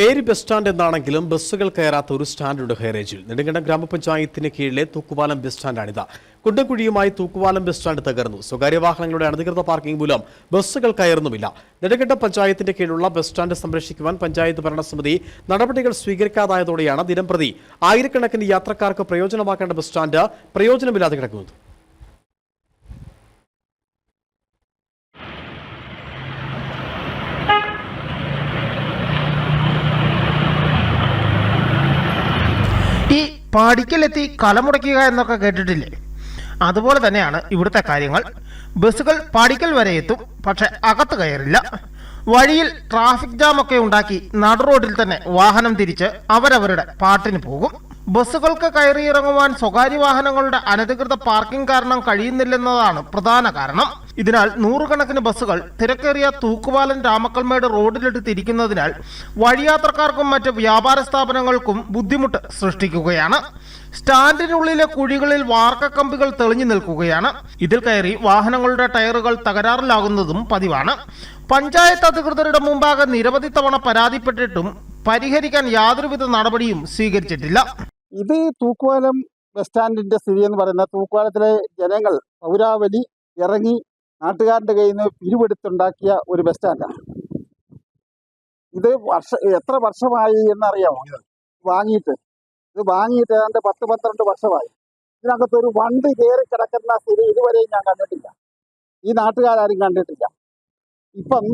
പേര് bus stand എന്നാണെങ്കിലും ബസ്സുകൾ കയറാത്ത ഒരു സ്റ്റാൻഡുണ്ട് ഹൈറേഞ്ചിൽ നെടുങ്കണ്ടം ഗ്രാമപഞ്ചായത്തിന് കീഴിലെ തൂക്കുപാലം ബസ് സ്റ്റാൻഡാണിത്. കുണ്ടൻകുഴിയുമായി തൂക്കുപാലം ബസ് സ്റ്റാൻഡ് തകർന്നു. സ്വകാര്യ വാഹനങ്ങളുടെ അനധികൃത പാർക്കിംഗ് മൂലം ബസ്സുകൾ കയറുന്നുമില്ല. നെടുങ്കണ്ടം പഞ്ചായത്തിന്റെ കീഴിലുള്ള ബസ് സ്റ്റാൻഡ് സംരക്ഷിക്കുവാൻ പഞ്ചായത്ത് ഭരണസമിതി നടപടികൾ സ്വീകരിക്കാതായതോടെയാണ് ദിനംപ്രതി ആയിരക്കണക്കിന് യാത്രക്കാർക്ക് പ്രയോജനമാക്കേണ്ട ബസ് സ്റ്റാൻഡ് പ്രയോജനമില്ലാതെ കിടക്കുന്നത് ഈ പാടിക്കലെത്തി കലമുടയ്ക്കുക എന്നൊക്കെ കേട്ടിട്ടില്ലേ? അതുപോലെ തന്നെയാണ് ഇവിടുത്തെ കാര്യങ്ങൾ. ബസ്സുകൾ പാടിക്കൽ വരെ എത്തും പക്ഷെ അകത്ത് കയറില്ല. വഴിയിൽ ട്രാഫിക് ജാം ഒക്കെ ഉണ്ടാക്കി നടു റോഡിൽ തന്നെ വാഹനം തിരിച്ച് അവരവരുടെ പാട്ടിന് പോകും. ബസ്സുകൾക്ക് കയറിയിറങ്ങുവാൻ സ്വകാര്യ വാഹനങ്ങളുടെ അനധികൃത പാർക്കിംഗ് കാരണം കഴിയുന്നില്ലെന്നതാണ് പ്രധാന കാരണം. ഇതിനാൽ നൂറുകണക്കിന് ബസ്സുകൾ തിരക്കേറിയ തൂക്കുപാലൻ രാമക്കൽമേട് റോഡിലിട്ട് തിരിക്കുന്നതിനാൽ വഴിയാത്രക്കാർക്കും മറ്റ് വ്യാപാര സ്ഥാപനങ്ങൾക്കും ബുദ്ധിമുട്ട് സൃഷ്ടിക്കുകയാണ്. സ്റ്റാൻഡിനുള്ളിലെ കുഴികളിൽ വാർക്കക്കമ്പികൾ തെളിഞ്ഞു നിൽക്കുകയാണ്. ഇതിൽ കയറി വാഹനങ്ങളുടെ ടയറുകൾ തകരാറിലാകുന്നതും പതിവാണ്. പഞ്ചായത്ത് അധികൃതരുടെ മുമ്പാകെ നിരവധി തവണ പരാതിപ്പെട്ടിട്ടും പരിഹരിക്കാൻ യാതൊരുവിധ നടപടിയും സ്വീകരിച്ചിട്ടില്ല. ഇത് തൂക്കുവാലം ബസ് സ്റ്റാൻഡിന്റെ സ്ഥിതി എന്ന് പറയുന്ന തൂക്കുപാലത്തിലെ ജനങ്ങൾ പൗരാവലി ഇറങ്ങി നാട്ടുകാരുടെ കയ്യിൽ നിന്ന് പിരിവെടുത്തുണ്ടാക്കിയ ഒരു ബസ് സ്റ്റാൻഡാണ് ഇത് വർഷ എത്ര വർഷമായി എന്നറിയാമോ ഇത് വാങ്ങിയിട്ട്. ഇത് വാങ്ങിയിട്ട് ഏതാണ്ട് പത്ത് പന്ത്രണ്ട് വർഷമായി. ഇതിനകത്ത് ഒരു വണ്ടി കയറി കിടക്കുന്ന സ്ഥിതി ഇതുവരെയും ഞാൻ കണ്ടിട്ടില്ല. ഈ നാട്ടുകാരും കണ്ടിട്ടില്ല. ഇപ്പം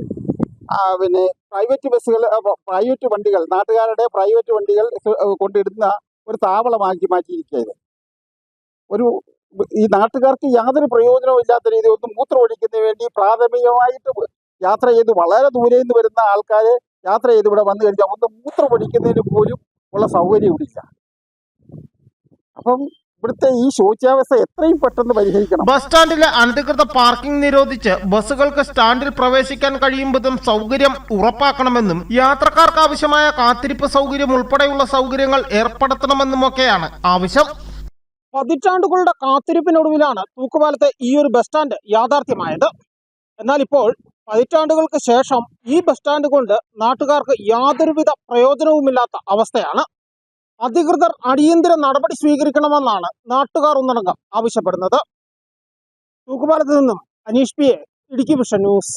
പിന്നെ പ്രൈവറ്റ് ബസ്സുകൾ പ്രൈവറ്റ് വണ്ടികൾ നാട്ടുകാരുടെ പ്രൈവറ്റ് വണ്ടികൾ കൊണ്ടിടുന്ന ഒരു താവളമാക്കി മാറ്റിയിരിക്കുക ഇത് ഒരു ഈ നാട്ടുകാർക്ക് യാതൊരു പ്രയോജനവും ഇല്ലാത്ത രീതിയിൽ ഒന്ന് മൂത്രം ഒഴിക്കുന്നതിന് വേണ്ടി പ്രാഥമികമായിട്ട് യാത്ര ചെയ്ത് വളരെ ദൂരെ നിന്ന് വരുന്ന ആൾക്കാരെ യാത്ര ചെയ്ത് ഇവിടെ വന്നു കഴിഞ്ഞാൽ ഒന്ന് മൂത്രം ഒഴിക്കുന്നതിന് പോലും ഉള്ള സൗകര്യം ഇവിടെ ഇല്ല. അപ്പം ഇവിടുത്തെ ഈ ശോച്യാവസ്ഥ എത്രയും പെട്ടെന്ന് പരിഹരിക്കണം. ബസ് സ്റ്റാൻഡിലെ അനധികൃത പാർക്കിംഗ് നിരോധിച്ച് ബസ്സുകൾക്ക് സ്റ്റാൻഡിൽ പ്രവേശിക്കാൻ കഴിയും വിധം സൗകര്യം ഉറപ്പാക്കണമെന്നും യാത്രക്കാർക്ക് ആവശ്യമായ കാത്തിരിപ്പ് സൗകര്യം ഉൾപ്പെടെയുള്ള സൗകര്യങ്ങൾ ഏർപ്പെടുത്തണമെന്നുമൊക്കെയാണ് ആവശ്യം. പതിറ്റാണ്ടുകളുടെ കാത്തിരിപ്പിനൊടുവിലാണ് തൂക്കുപാലത്തെ ഈ ഒരു ബസ് സ്റ്റാൻഡ് യാഥാർത്ഥ്യമായത്. എന്നാൽ ഇപ്പോൾ പതിറ്റാണ്ടുകൾക്ക് ശേഷം ഈ ബസ് സ്റ്റാൻഡ് കൊണ്ട് നാട്ടുകാർക്ക് യാതൊരുവിധ പ്രയോജനവുമില്ലാത്ത അവസ്ഥയാണ്. അധികൃതർ അടിയന്തര നടപടി സ്വീകരിക്കണമെന്നാണ് നാട്ടുകാർ ഒന്നടങ്കം ആവശ്യപ്പെടുന്നത്. തൂക്കുപാലത്ത് നിന്നും Aneesh P Idukki vision news.